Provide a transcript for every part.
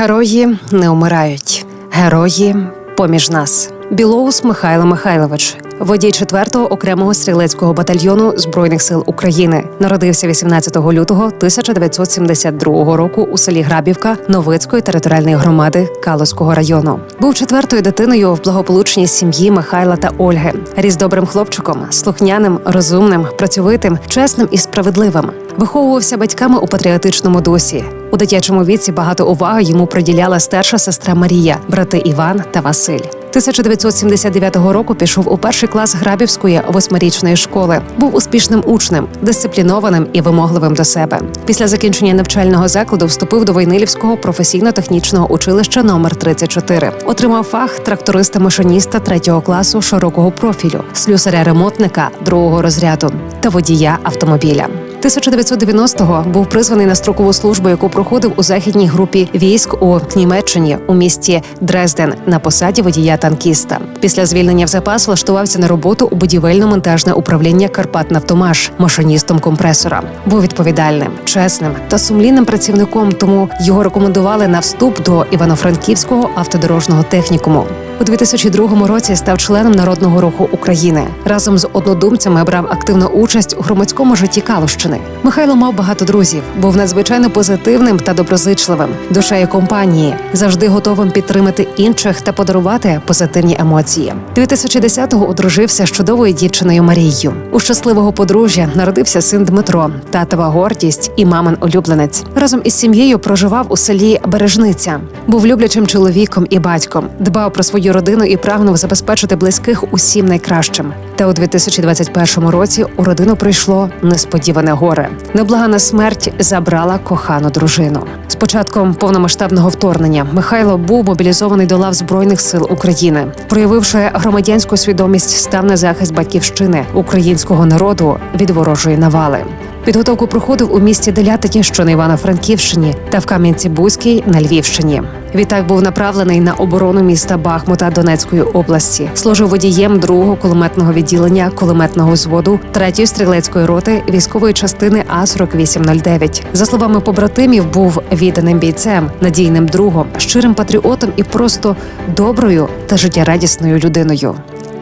Герої не вмирають. Герої поміж нас. Білоус Михайло Михайлович, водій 4-го окремого стрілецького батальйону збройних сил України, народився 18 лютого 1972 року у селі Грабівка Новицької територіальної громади Калузького району. Був четвертою дитиною в благополучній сім'ї Михайла та Ольги. Ріс добрим хлопчиком, слухняним, розумним, працьовитим, чесним і справедливим. Виховувався батьками у патріотичному дусі. У дитячому віці багато уваги йому приділяла старша сестра Марія, брати Іван та Василь. 1979 року пішов у перший клас Грабівської восьмирічної школи. Був успішним учнем, дисциплінованим і вимогливим до себе. Після закінчення навчального закладу вступив до Войнилівського професійно-технічного училища номер 34 Отримав фах тракториста-машиніста третього класу широкого профілю, слюсаря-ремонтника другого розряду та водія автомобіля. 1990-го був призваний на строкову службу, яку проходив у західній групі військ у Німеччині у місті Дрезден на посаді водія танкіста. Після звільнення в запас влаштувався на роботу у будівельно-монтажне управління Карпатнафтомаш машиністом компресора. Був відповідальним, чесним та сумлінним працівником, тому його рекомендували на вступ до Івано-Франківського автодорожного технікуму. У 2002 році став членом народного руху України. Разом з однодумцями брав активну участь у громадському житті Калущини. Михайло мав багато друзів, був надзвичайно позитивним та доброзичливим, душею компанії, завжди готовим підтримати інших та подарувати позитивні емоції. 2010-го одружився з чудовою дівчиною Марією. У щасливого подружжя народився син Дмитро, татова гордість і мамин улюбленець. Разом із сім'єю проживав у селі Бережниця. Був люблячим чоловіком і батьком, дбав про свою родину і прагнув забезпечити близьких усім найкращим. Та у 2021 році у родину прийшло несподіване горе. Неблагана смерть забрала кохану дружину. З початком повномасштабного вторгнення Михайло був мобілізований до лав збройних сил України, проявивши громадянську свідомість, став на захист батьківщини українського народу від ворожої навали. Підготовку проходив у місті Делятині, що на Івано-Франківщині, та в Кам'янці-Бузькій на Львівщині. Відтак був направлений на оборону міста Бахмута Донецької області. Служив водієм другого кулеметного відділення кулеметного взводу третьої стрілецької роти військової частини А 4809 За словами побратимів, був відданим бійцем, надійним другом, щирим патріотом і просто доброю та життєрадісною людиною.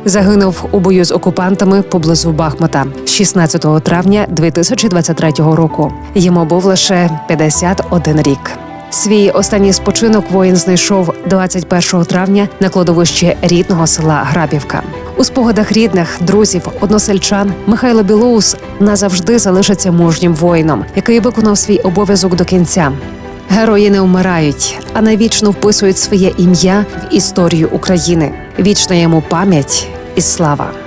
Загинув у бою з окупантами поблизу Бахмута 16 травня 2023 року. Йому був лише 51 рік. Свій останній спочинок воїн знайшов 21 травня на кладовищі рідного села Грабівка. У спогадах рідних, друзів, односельчан Михайло Білоус назавжди залишиться мужнім воїном, який виконав свій обов'язок до кінця. Герої не вмирають, а навічно вписують своє ім'я в історію України. Вічна йому пам'ять і слава.